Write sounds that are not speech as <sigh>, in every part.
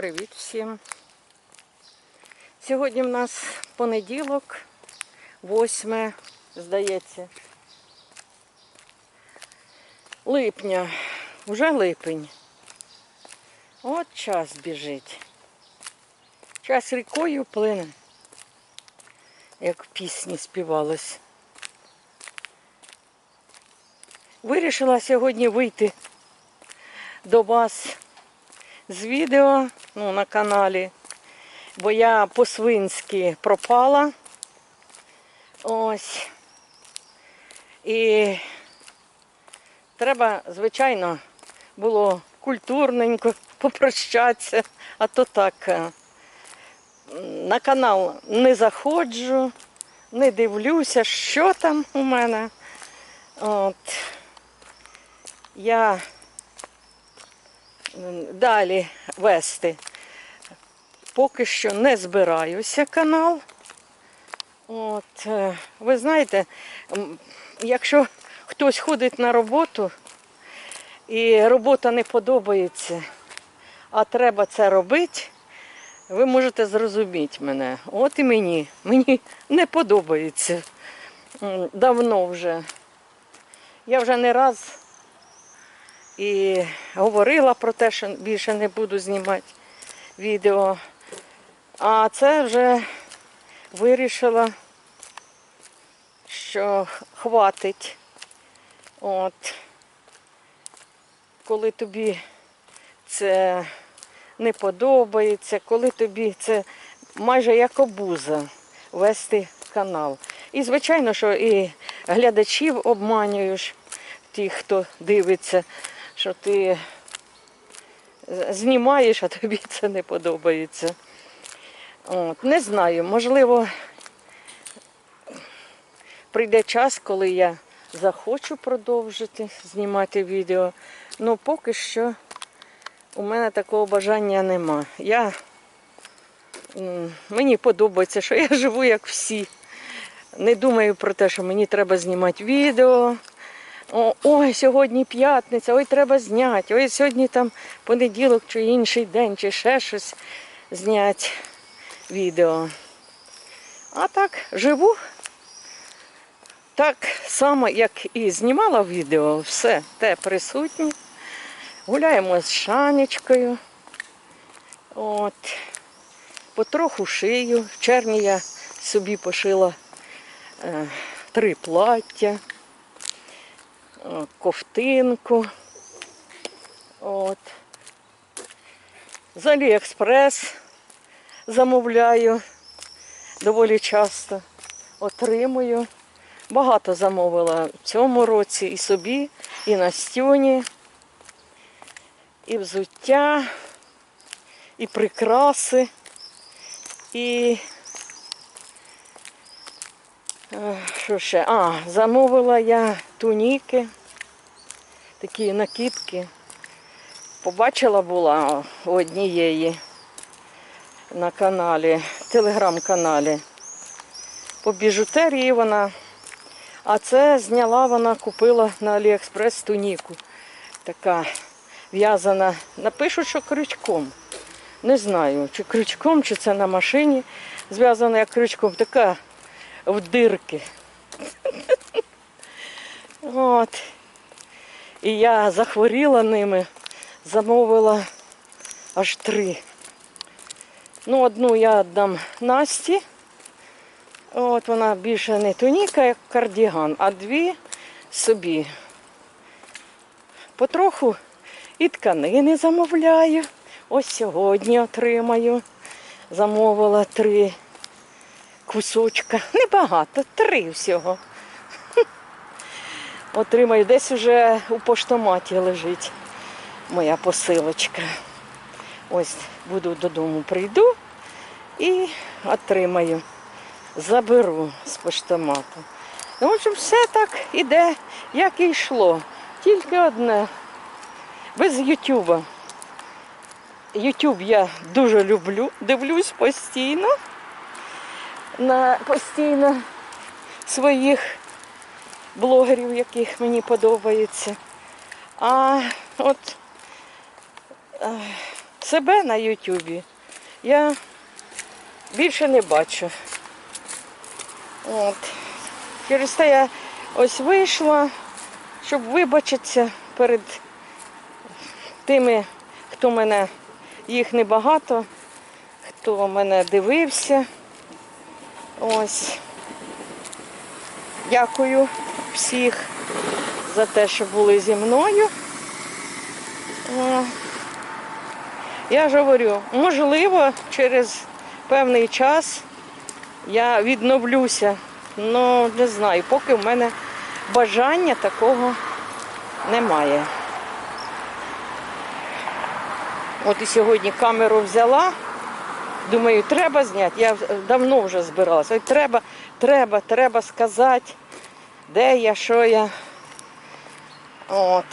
Привіт всім. Сьогодні в нас понеділок, 8, здається, липня. Уже липень. От час біжить. Час рікою плине, як в пісні співалось. Вирішила сьогодні вийти до вас з відео ну, на каналі, бо я по-свинськи пропала. Ось. І треба, звичайно, було культурненько <laughs> попрощатися, а то так. е, На канал не заходжу, не дивлюся, що там у мене. От. Я далі вести. Поки що не збираюся канал. От, е, ви знаєте, якщо хтось ходить на роботу і робота не подобається, а треба це робити, ви можете зрозуміти мене. От і мені. Мені не подобається. Давно вже. Я вже не раз і говорила про те, що більше не буду знімати відео. А це вже вирішила, що хватить. От. Коли тобі це не подобається, коли тобі це майже як обуза вести канал. І звичайно, що і глядачів обманюєш, тих, хто дивиться, що ти знімаєш, а тобі це не подобається. От, не знаю, можливо, прийде час, коли я захочу продовжити знімати відео. Ну поки що у мене такого бажання нема. Я, мені подобається, що я живу як всі. Не думаю про те, що мені треба знімати відео. О, ой, сьогодні п'ятниця, ой, треба зняти, ой, сьогодні там понеділок чи інший день, чи ще щось зняти відео. А так, живу так само, як і знімала відео, все те присутнє. Гуляємо з шанечкою. От. Потроху шию. В червні я собі пошила е, три плаття, ковтинку. От. З Аліекспрес замовляю доволі часто. Отримую. Багато замовила в цьому році і собі, і Настюні, і взуття, і прикраси, і е, що ще? А, замовила я туніки, такі накидки. Побачила була у однієї на каналі, телеграм-каналі. По біжутерії вона. А це зняла вона, купила на Аліекспрес туніку. Така в'язана. Напишуть, що крючком. Не знаю, чи крючком, чи це на машині зв'язана як крючком. Така в дирки. От. І я захворіла ними, замовила аж три. Ну, одну я віддам Насті. От вона більше не туніка, як кардіган, а дві собі. Потроху і тканини замовляю. Ось сьогодні отримаю. Замовила три кусочка. Небагато, три всього. Отримаю. Десь уже у поштоматі лежить моя посилочка. Ось буду додому прийду і отримаю заберу з поштомату. Ну, в общем, все так іде, як і йшло. Тільки одне. Без Ютуба. Ютуб я дуже люблю, дивлюсь постійно. На постійно своїх блогерів, яких мені подобається. А от е, себе на Ютубі я більше не бачу. От. Через те я ось вийшла, щоб вибачитися перед тими, хто мене, їх небагато, хто мене дивився. Ось. Дякую всіх за те, що були зі мною. Я ж говорю, можливо, через певний час я відновлюся. Ну, не знаю, поки в мене бажання такого немає. От і сьогодні камеру взяла. Думаю, треба зняти. Я давно вже збиралася. Треба, треба, треба сказати, де я, що я. От.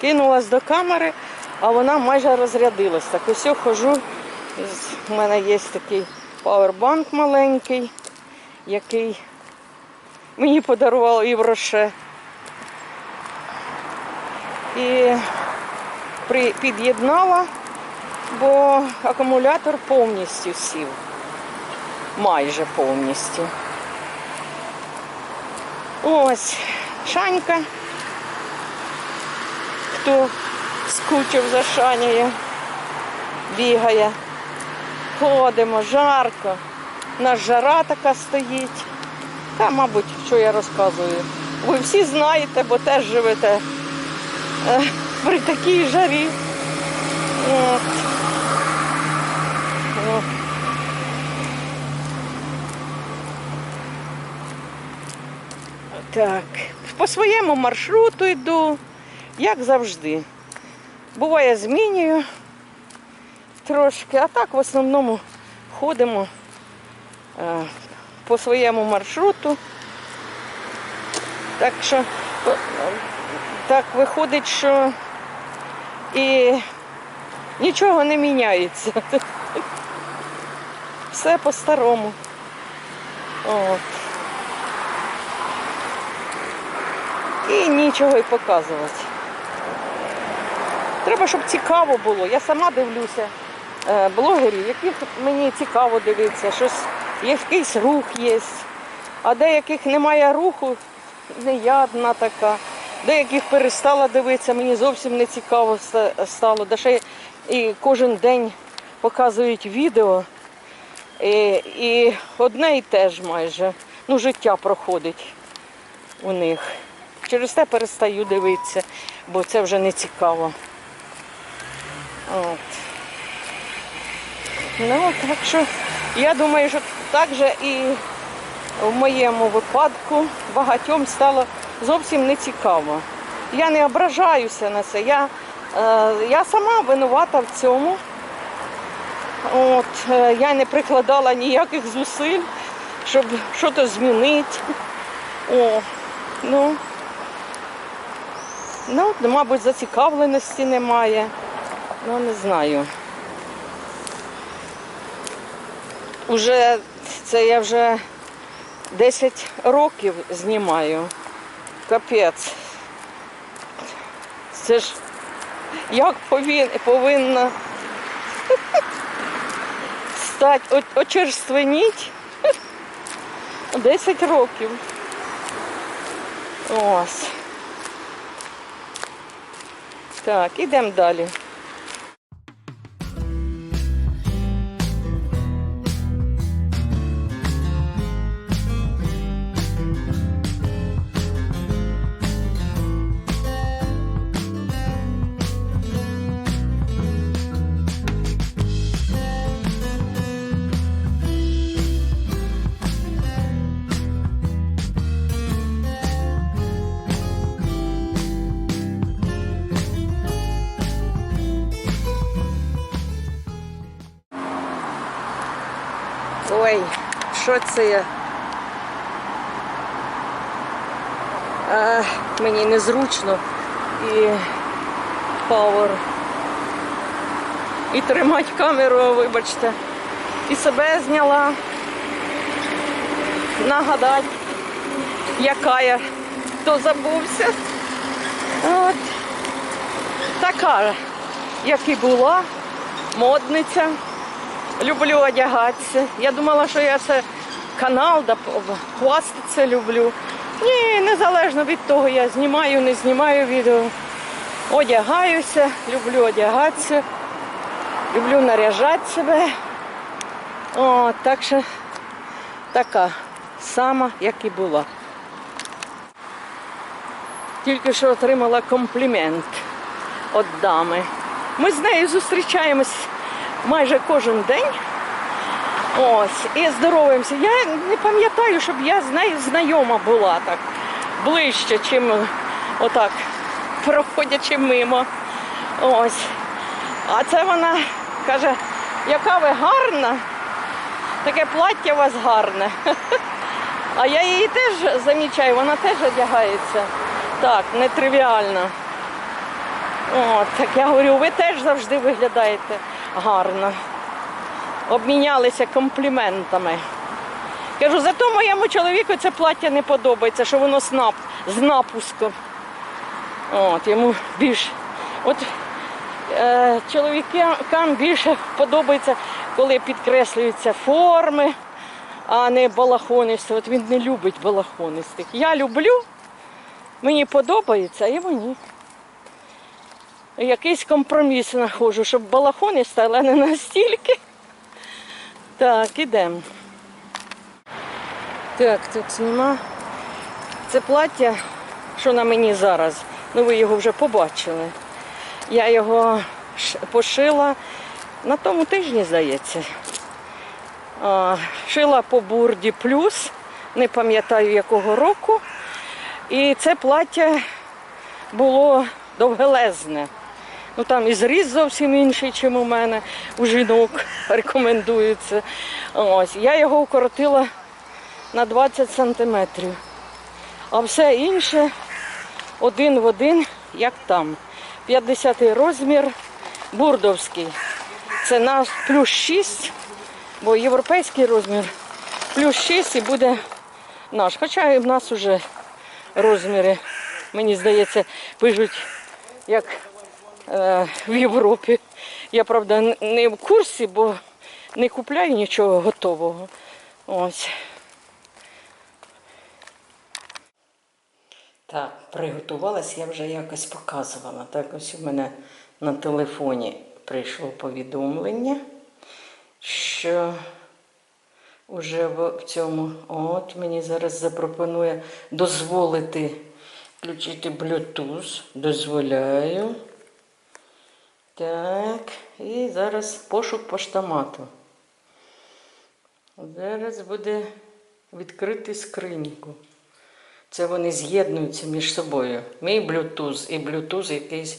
Кинулась до камери, а вона майже розрядилась. Так ось я хожу. У мене є такий пауербанк маленький, який мені подарував Євроше. І під'єднала, бо акумулятор повністю сів. Майже повністю. Ось шанька. Хто скучив за шанією, бігає. Ходимо, жарко. У нас жара така стоїть. Та, мабуть, що я розказую. Ви всі знаєте, бо теж живете е, при такій жарі. От. Так, по своєму маршруту йду, як завжди. Буває, змінюю трошки, а так в основному ходимо е, по своєму маршруту. Так що е, так виходить, що і нічого не міняється. <laughs> Все по-старому. От. І нічого й показувати. Треба, щоб цікаво було. Я сама дивлюся е, блогерів, яких мені цікаво дивитися, щось, якийсь рух є. А деяких немає руху, не я одна така. Деяких перестала дивитися, мені зовсім не цікаво стало. Да ще і кожен день показують відео. І, і одне і те ж майже. Ну, життя проходить у них. Через те перестаю дивитися, бо це вже не цікаво. От. Ну, так що я думаю, що так же і в моєму випадку багатьом стало зовсім не цікаво. Я не ображаюся на це. Я, е, я сама винувата в цьому. От, е, я не прикладала ніяких зусиль, щоб щось змінити. О, ну, ну, мабуть, зацікавленості немає. Ну, не знаю. Уже це я вже 10 років знімаю. Капець. Це ж як повин, повинна <laughs> стати очерственіть <laughs> 10 років. Ось. Так, ідемо далі. Що це? А, мені незручно і пауер. І тримати камеру, вибачте. І себе зняла. Нагадати, яка я, хто забувся. От. Така, як і була. модниця. Люблю одягатися. Я думала, що я це канал, да хвастатися люблю. Ні, незалежно від того, я знімаю, не знімаю відео. Одягаюся, люблю одягатися, люблю наряжати себе. О, так що така сама, як і була. Тільки що отримала комплімент від дами. Ми з нею зустрічаємось майже кожен день. Ось, і здороваємося. Я не пам'ятаю, щоб я з нею знайома була так ближче, чим отак, проходячи мимо. Ось. А це вона каже, яка ви гарна, таке плаття у вас гарне. <laughs> А я її теж замічаю, вона теж одягається. Так, нетривіально. От, так я говорю, ви теж завжди виглядаєте гарно. Обмінялися компліментами. Кажу, зато моєму чоловіку це плаття не подобається, що воно з, нап, з напуском. От, йому більш. От е, чоловікам більше подобається, коли підкреслюються форми, а не балахонисті. От він не любить балахонистих. Я люблю, мені подобається, а йому ні. Якийсь компроміс знаходжу, щоб балахонисти, але не настільки. Так, ідемо. Так, тут нема. Це плаття, що на мені зараз. Ну, ви його вже побачили. Я його пошила на тому тижні, здається. Шила по бурді плюс, не пам'ятаю якого року. І це плаття було довгелезне. Ну там і зріз зовсім інший, ніж у мене. У жінок <laughs> рекомендується. Ось. Я його укоротила на 20 сантиметрів. А все інше один в один, як там. 50 розмір бурдовський. Це наш плюс 6, бо європейський розмір плюс 6 і буде наш. Хоча і в нас вже розміри, мені здається, пишуть як в Європі. Я, правда, не в курсі, бо не купляю нічого готового. Ось. Так, приготувалась, я вже якось показувала. Так, ось у мене на телефоні прийшло повідомлення, що вже в в цьому, от мені зараз запропонує дозволити включити Bluetooth. Дозволяю. Так, і зараз пошук поштомату. Зараз буде відкрити скриньку. Це вони з'єднуються між собою. Мій Bluetooth і Bluetooth якийсь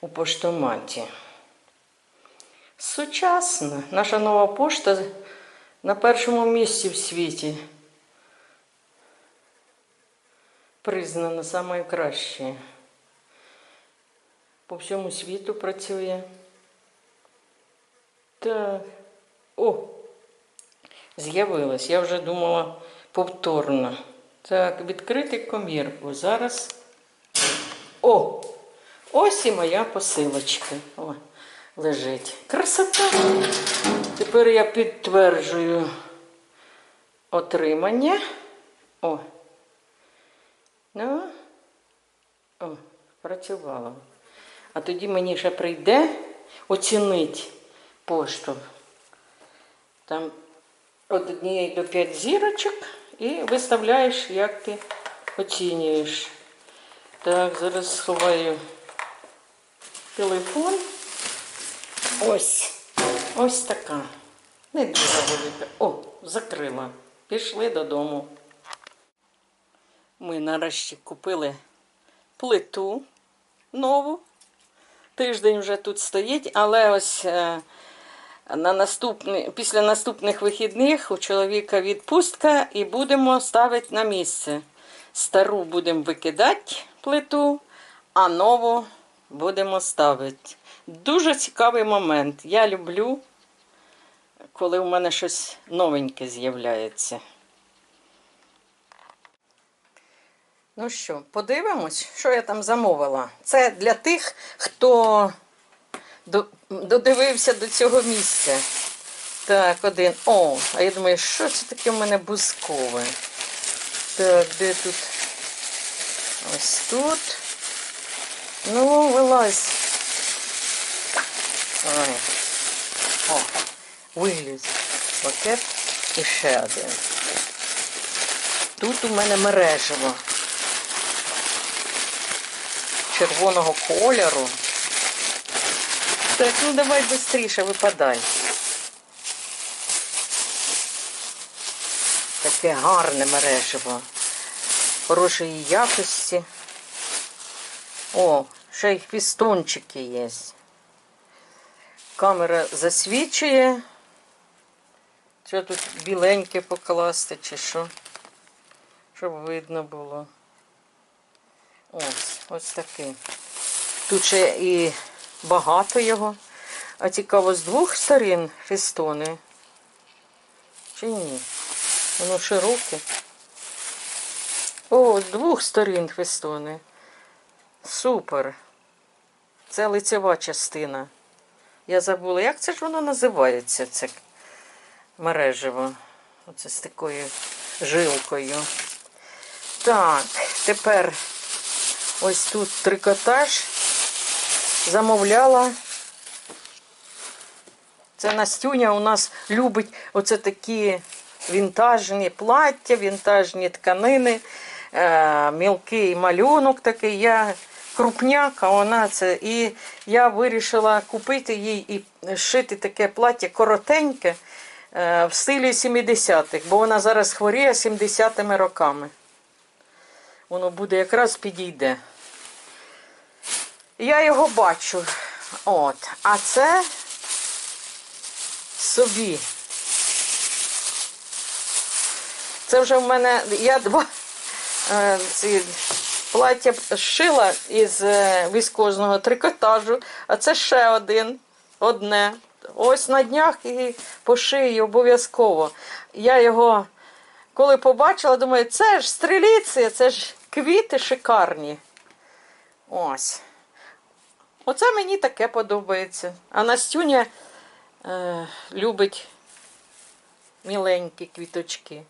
у поштоматі. Сучасно. Наша нова пошта на першому місці в світі. Признана самою кращою. По всьому світу працює. Так. О! З'явилась. Я вже думала повторно. Так, відкрити комірку. Зараз. О! Ось і моя посилочка. О, лежить. Красота. Тепер я підтверджую отримання. О. Ну. О, працювало. А тоді мені ще прийде оцінити пошту. Там від однієї до п'ять зірочок і виставляєш, як ти оцінюєш. Так, зараз сховаю телефон. Ось. Ось така. Не дуже велика. О, закрила. Пішли додому. Ми нарешті купили плиту нову. Тиждень вже тут стоїть, але ось е, на наступний, після наступних вихідних у чоловіка відпустка і будемо ставити на місце. Стару будемо викидати плиту, а нову будемо ставити. Дуже цікавий момент. Я люблю, коли у мене щось новеньке з'являється. Ну що, подивимось, що я там замовила. Це для тих, хто додивився до цього місця. Так, один. О, а я думаю, що це таке в мене бузкове? Так, де тут? Ось тут. Ну, вилазь. Ой. О, виліз. Пакет і ще один. Тут у мене мережево. Червоного кольору. Так, ну давай швидше випадай. Таке гарне мережево. Хорошої якості. О, ще й фістончики є. Камера засвічує. Що тут біленьке покласти, чи що? Щоб видно було. Ось, ось такий. Тут ще і багато його. А цікаво, з двох сторін фістони. Чи ні? Воно широке. О, з двох сторін фістони. Супер. Це лицева частина. Я забула, як це ж воно називається, це мережево. Оце з такою жилкою. Так, тепер ось тут трикотаж. Замовляла. Це Настюня у нас любить оце такі вінтажні плаття, вінтажні тканини, е, мілкий малюнок такий. Я крупняк, а вона це. І я вирішила купити їй і шити таке плаття коротеньке е, в стилі 70-х, бо вона зараз хворіє 70-ми роками. Воно буде якраз підійде. Я його бачу. От. А це собі. Це вже в мене. Я два е, ці плаття шила із е, віскозного трикотажу, а це ще один. Одне. Ось на днях і по шиї обов'язково. Я його, коли побачила, думаю, це ж стріліці, це ж квіти шикарні. Ось. Оце мені таке подобається. А Настюня е, любить міленькі квіточки.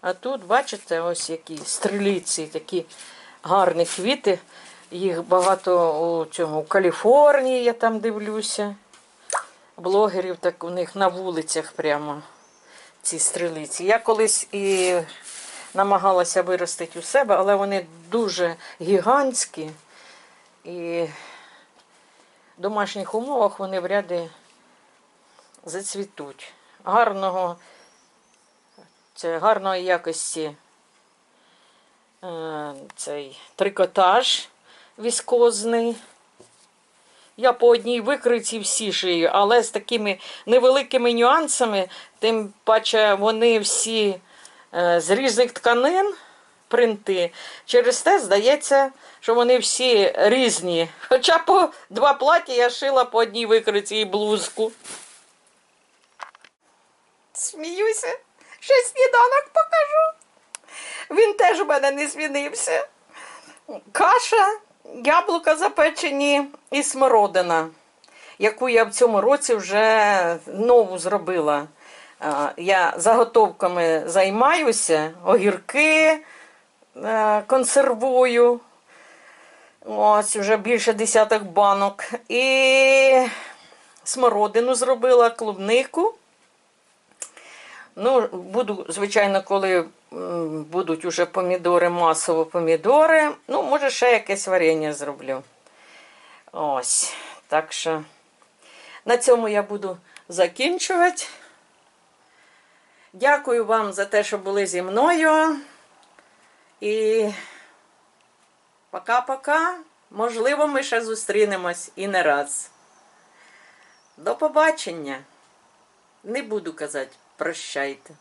А тут, бачите, ось які стріліці, такі гарні квіти. Їх багато у цьому у Каліфорнії, я там дивлюся. Блогерів так у них на вулицях прямо ці стрілиці. Я колись і намагалася виростити у себе, але вони дуже гігантські. І домашніх умовах вони вряди зацвітуть. Гарного, це гарної якості е, цей трикотаж віскозний. Я по одній викриті всі шию, але з такими невеликими нюансами, тим паче вони всі е, з різних тканин принти. Через те здається, що вони всі різні. Хоча по два плаття я шила по одній викриті і блузку. Сміюся, ще сніданок покажу. Він теж у мене не змінився. Каша, яблука запечені і смородина, яку я в цьому році вже нову зробила. Я заготовками займаюся, огірки консервую. Ось вже більше десяток банок. І смородину зробила, клубнику. Ну, буду, звичайно, коли будуть уже помідори, масово помідори. Ну, може, ще якесь варення зроблю. Ось. Так що на цьому я буду закінчувати. Дякую вам за те, що були зі мною. І пока-пока. Можливо, ми ще зустрінемось і не раз. До побачення. Не буду казати прощайте.